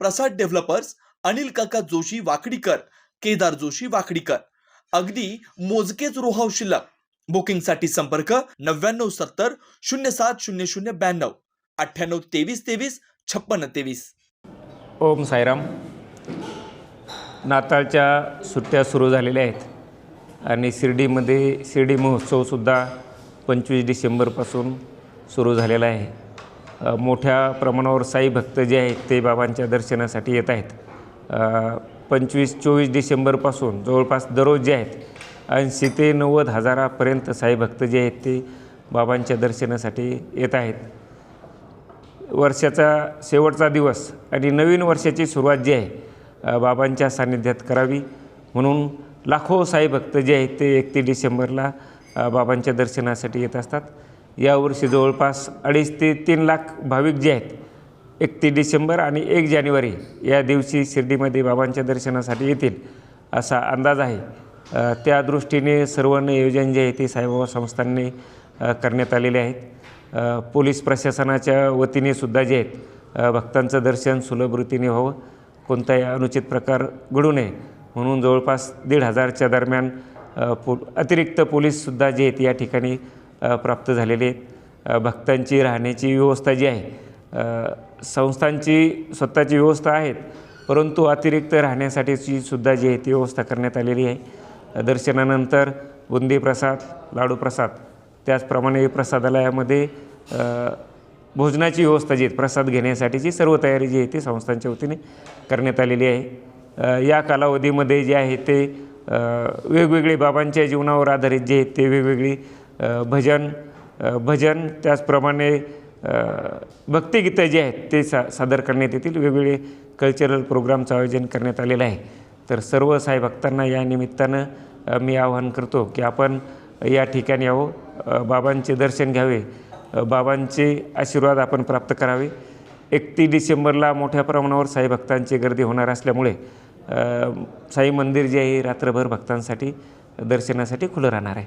प्रसाद developers Anil काका जोशी वाकडीकर केदार जोशी वाकडीकर. अगदी मोजकेच रोहाव शिल्लक. बुकिंगसाठी संपर्क नव्याण्णव सत्तर शून्य सात शून्य शून्य ब्याण्णव. अठ्ठ्याण्णव तेवीस तेवीस छप्पन्न तेवीस. ओम साईराम. नाताळच्या सुट्ट्या सुरू झालेल्या आहेत. आणि शिर्डीमध्ये शिर्डी महोत्सवसुद्धा पंचवीस डिसेंबरपासून सुरू झालेला आहे. मोठ्या प्रमाणावर साई भक्त जे आहेत ते बाबांच्या दर्शनासाठी येत आहेत. पंचवीस चोवीस डिसेंबरपासून जवळपास दररोज जे आहेत ऐंशी ते नव्वद हजारापर्यंत साई भक्त जे आहेत ते बाबांच्या दर्शनासाठी येत आहेत. वर्षाचा शेवटचा दिवस आणि नवीन वर्षाची सुरुवात जी आहे बाबांच्या सान्निध्यात करावी म्हणून लाखो साई भक्त जे आहेत ते एकतीस डिसेंबरला बाबांच्या दर्शनासाठी येत असतात. यावर्षी जवळपास अडीच ते तीन लाख भाविक जे आहेत एकतीस डिसेंबर आणि एक जानेवारी या दिवशी शिर्डीमध्ये बाबांच्या दर्शनासाठी येतील असा अंदाज आहे. त्या दृष्टीने सर्व नियोजन जे आहे ते साईबाबा संस्थांनी करण्यात आलेले आहेत. पोलीस प्रशासनाच्या वतीने सुद्धा जे आहेत भक्तांचं दर्शन सुलभ रीतीने व्हावं. कोणताही अनुचित प्रकार घडू नये म्हणून जवळपास दीड हजारच्या दरम्यान पो अतिरिक्त पोलीससुद्धा जे आहेत या ठिकाणी प्राप्त झालेले आहेत भक्तांची राहण्याची व्यवस्था जी आहे संस्थांची स्वतःची व्यवस्था आहेत परंतु अतिरिक्त राहण्यासाठीची सुद्धा जी आहे ती व्यवस्था करण्यात आलेली आहे. दर्शनानंतर बुंदी प्रसाद लाडू प्रसाद त्याचप्रमाणे प्रसादालयामध्ये भोजनाची व्यवस्था जी आहे प्रसाद घेण्यासाठीची सर्व तयारी जी आहे ती संस्थांच्या वतीने करण्यात आलेली आहे. या कालावधीमध्ये जे आहे ते वेगवेगळे बाबांच्या जीवनावर आधारित जे आहेत ते वेगवेगळी भजन भजन त्याचप्रमाणे भक्तिगीतं जे आहेत ते सा सादर करण्यात येतील. वेगवेगळे कल्चरल प्रोग्रामचं आयोजन करण्यात आलेलं आहे. तर सर्व साई भक्तांना या निमित्तानं मी आवाहन करतो की आपण या ठिकाणी यावं बाबांचे दर्शन घ्यावे. बाबांचे आशीर्वाद आपण प्राप्त करावे. एकतीस डिसेंबरला मोठ्या प्रमाणावर साई भक्तांची गर्दी होणार असल्यामुळे साई मंदिर जे आहे रात्रभर भक्तांसाठी दर्शनासाठी खुलं राहणार आहे.